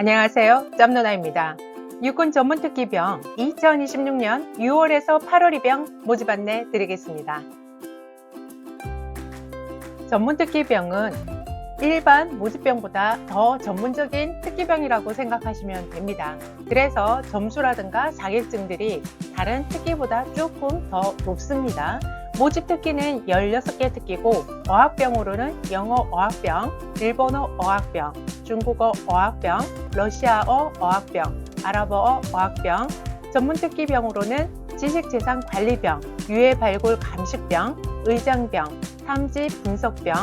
안녕하세요. 짬누나입니다. 육군 전문 특기병 2026년 6월에서 8월 입영 모집 안내 드리겠습니다. 전문 특기병은 일반 모집병보다 더 전문적인 특기병이라고 생각하시면 됩니다. 그래서 점수라든가 자격증들이 다른 특기보다 조금 더 높습니다. 모집 특기는 16개 특기고 어학병으로는 영어 어학병, 일본어 어학병, 중국어 어학병, 러시아어 어학병, 아랍어 어학병, 전문 특기병으로는 지식재산 관리병, 유해 발굴 감식병, 의장병, 탐지 분석병,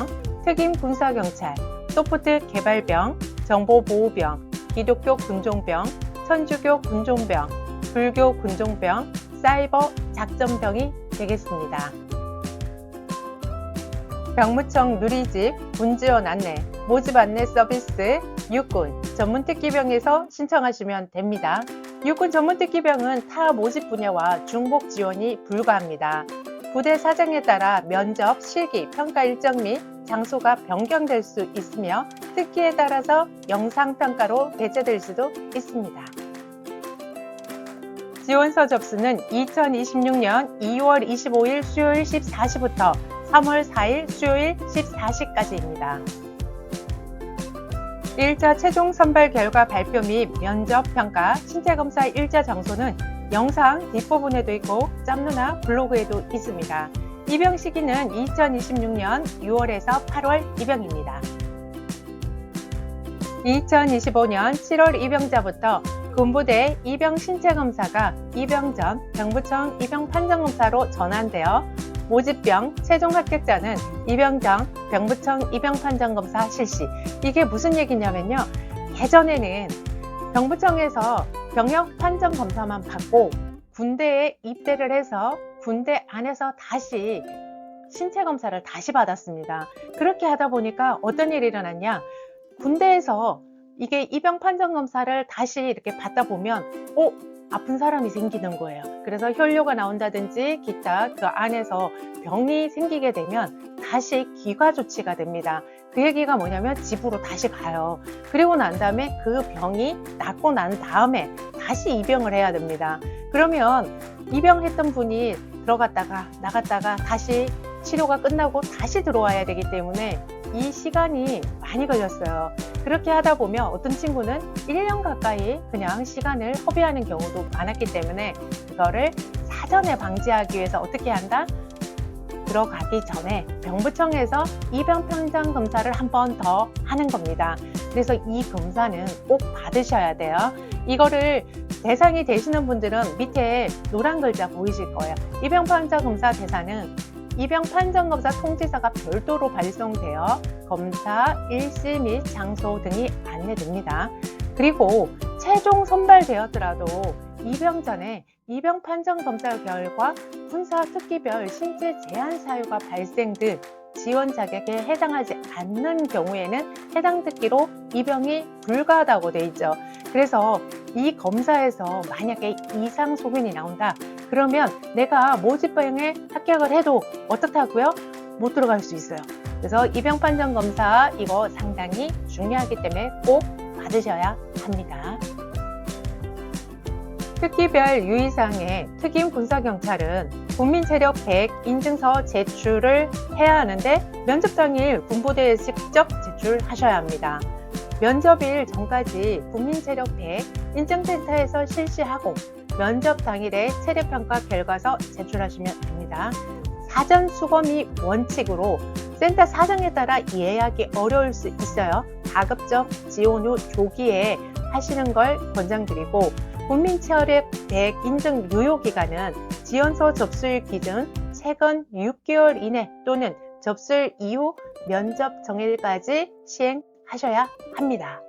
특임 군사경찰, 소프트 개발병, 정보보호병, 기독교 군종병, 천주교 군종병, 불교 군종병, 사이버 작전병이 되겠습니다. 병무청 누리집 군지원 안내, 모집 안내 서비스 육군 전문특기병에서 신청하시면 됩니다. 육군 전문특기병은 타 모집 분야와 중복 지원이 불가합니다. 부대 사정에 따라 면접, 실기, 평가 일정 및 장소가 변경될 수 있으며 특기에 따라서 영상평가로 배제될 수도 있습니다. 지원서 접수는 2026년 2월 25일 수요일 14시부터 3월 4일 수요일 14시까지입니다. 1차 최종 선발 결과 발표 및 면접 평가, 신체검사 1차 장소는 영상 뒷부분에도 있고 짬누나 블로그에도 있습니다. 입영 시기는 2026년 6월에서 8월 입영입니다. 2025년 7월 입영자부터 군부대 입영 신체검사가 입영 전 병부청 입영 판정검사로 전환되어 모집병 최종 합격자는 입영 전 병부청 입영 판정검사 실시. 이게 무슨 얘기냐면요. 예전에는 병부청에서 병역 판정 검사만 받고 군대에 입대를 해서 군대 안에서 다시 신체 검사를 다시 받았습니다. 그렇게 하다 보니까 어떤 일이 일어났냐? 군대에서 이게 입영 판정 검사를 다시 이렇게 받다 보면, 어, 아픈 사람이 생기는 거예요. 그래서 혈뇨가 나온다든지 기타 그 안에서 병이 생기게 되면 다시 기과 조치가 됩니다. 그 얘기가 뭐냐면 집으로 다시 가요. 그리고 난 다음에 그 병이 낫고 난 다음에 다시 입영을 해야 됩니다. 그러면 입영했던 분이 들어갔다가 나갔다가 다시 치료가 끝나고 다시 들어와야 되기 때문에 이 시간이 많이 걸렸어요. 그렇게 하다 보면 어떤 친구는 1년 가까이 그냥 시간을 허비하는 경우도 많았기 때문에 그거를 사전에 방지하기 위해서 어떻게 한다? 들어가기 전에 병부청에서 입영 평장 검사를 한 번 더 하는 겁니다. 그래서 이 검사는 꼭 받으셔야 돼요. 이거를 대상이 되시는 분들은 밑에 노란 글자 보이실 거예요. 입영 평장 검사 대상은 입영 판정 검사 통지서가 별도로 발송되어 검사 일시 및 장소 등이 안내됩니다. 그리고 최종 선발되었더라도 입영 전에 입영 판정 검사 결과 군사 특기별 신체 제한 사유가 발생 등 지원 자격에 해당하지 않는 경우에는 해당 특기로 입영이 불가하다고 돼 있죠. 그래서 이 검사에서 만약에 이상 소견이 나온다. 그러면 내가 모집병에 합격을 해도 어떻다고요? 못 들어갈 수 있어요. 그래서 입영 판정 검사 이거 상당히 중요하기 때문에 꼭 받으셔야 합니다. 특기별 유의사항의 특임 군사경찰은 국민체력 100 인증서 제출을 해야 하는데 면접 당일 군부대에 직접 제출하셔야 합니다. 면접일 전까지 국민체력 100 인증센터에서 실시하고 면접 당일에 체력평가 결과서 제출하시면 됩니다. 사전 수검이 원칙으로 센터 사정에 따라 예약이 어려울 수 있어요. 가급적 지원 후 조기에 하시는 걸 권장드리고 국민체력 100 인증 유효 기간은 지원서 접수일 기준 최근 6개월 이내 또는 접수일 이후 면접 정일까지 시행하셔야 합니다.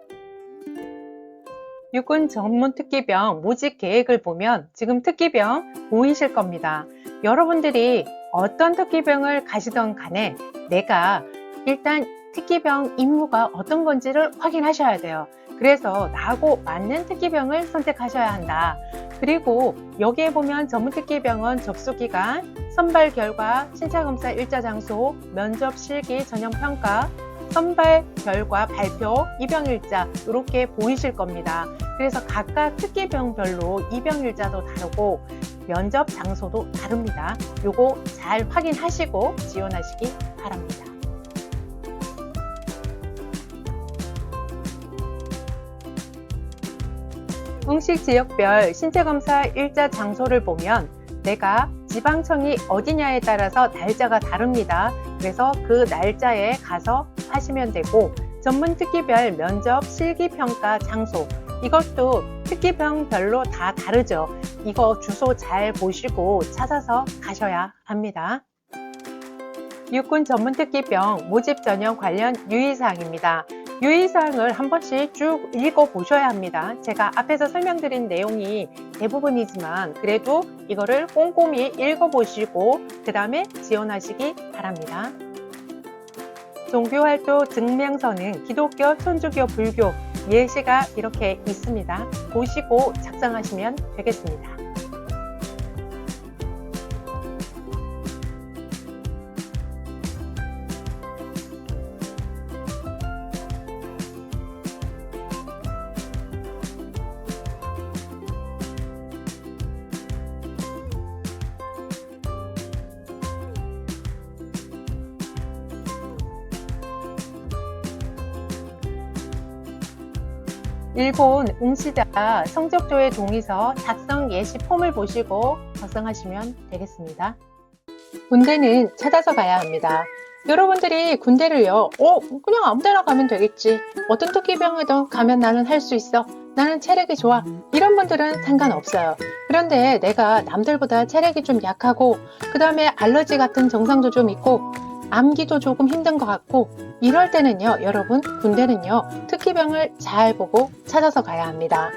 육군 전문 특기병 모집 계획을 보면 지금 특기병 보이실 겁니다. 여러분들이 어떤 특기병을 가시던 간에 내가 일단 특기병 임무가 어떤 건지를 확인하셔야 돼요. 그래서 나하고 맞는 특기병을 선택하셔야 한다. 그리고 여기에 보면 전문특기병원 접수기간, 선발 결과, 신차검사 일자 장소, 면접 실기 전형 평가, 선발별과 발표, 입영 일자 이렇게 보이실 겁니다. 그래서 각각 특기병별로 입영일자도 다르고 면접 장소도 다릅니다. 요거 잘 확인하시고 지원하시기 바랍니다. 응식 지역별 신체검사 일자 장소를 보면 내가 지방청이 어디냐에 따라서 날짜가 다릅니다. 그래서 그 날짜에 가서 하시면 되고 전문 특기별 면접 실기평가 장소 이것도 특기병별로 다 다르죠. 이거 주소 잘 보시고 찾아서 가셔야 합니다. 육군 전문 특기병 모집 전형 관련 유의사항입니다. 유의사항을 한 번씩 쭉 읽어보셔야 합니다. 제가 앞에서 설명드린 내용이 대부분이지만 그래도 이거를 꼼꼼히 읽어보시고 그 다음에 지원하시기 바랍니다. 종교활동 증명서는 기독교, 천주교, 불교 예시가 이렇게 있습니다. 보시고 작성하시면 되겠습니다. 일본 응시자 성적조회 동의서 작성 예시 폼을 보시고 작성하시면 되겠습니다. 군대는 찾아서 가야 합니다. 여러분들이 군대를요, 어, 그냥 아무 데나 가면 되겠지. 어떤 특기병에도 가면 나는 할 수 있어. 나는 체력이 좋아. 이런 분들은 상관없어요. 그런데 내가 남들보다 체력이 좀 약하고, 그 다음에 알러지 같은 증상도 좀 있고, 암기도 조금 힘든 것 같고, 이럴 때는요, 여러분, 군대는요, 특기병을 잘 보고 찾아서 가야 합니다.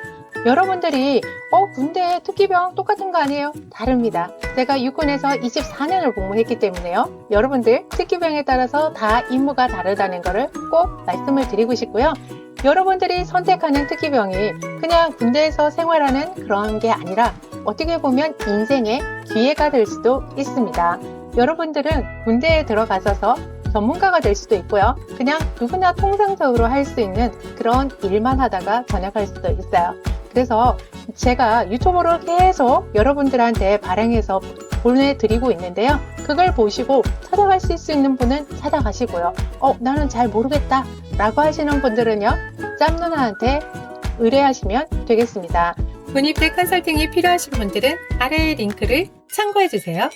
여러분들이, 어, 군대 특기병 똑같은 거 아니에요? 다릅니다. 제가 육군에서 24년을 복무했기 때문에요. 여러분들, 특기병에 따라서 다 임무가 다르다는 것을 꼭 말씀을 드리고 싶고요. 여러분들이 선택하는 특기병이 그냥 군대에서 생활하는 그런 게 아니라 어떻게 보면 인생의 기회가 될 수도 있습니다. 여러분들은 군대에 들어가셔서 전문가가 될 수도 있고요. 그냥 누구나 통상적으로 할 수 있는 그런 일만 하다가 전역할 수도 있어요. 그래서 제가 유튜브로 계속 여러분들한테 발행해서 보내드리고 있는데요. 그걸 보시고 찾아가실 수 있는 분은 찾아가시고요. 어, 나는 잘 모르겠다. 라고 하시는 분들은요. 짬 누나한테 의뢰하시면 되겠습니다. 군입대 컨설팅이 필요하신 분들은 아래의 링크를 참고해 주세요.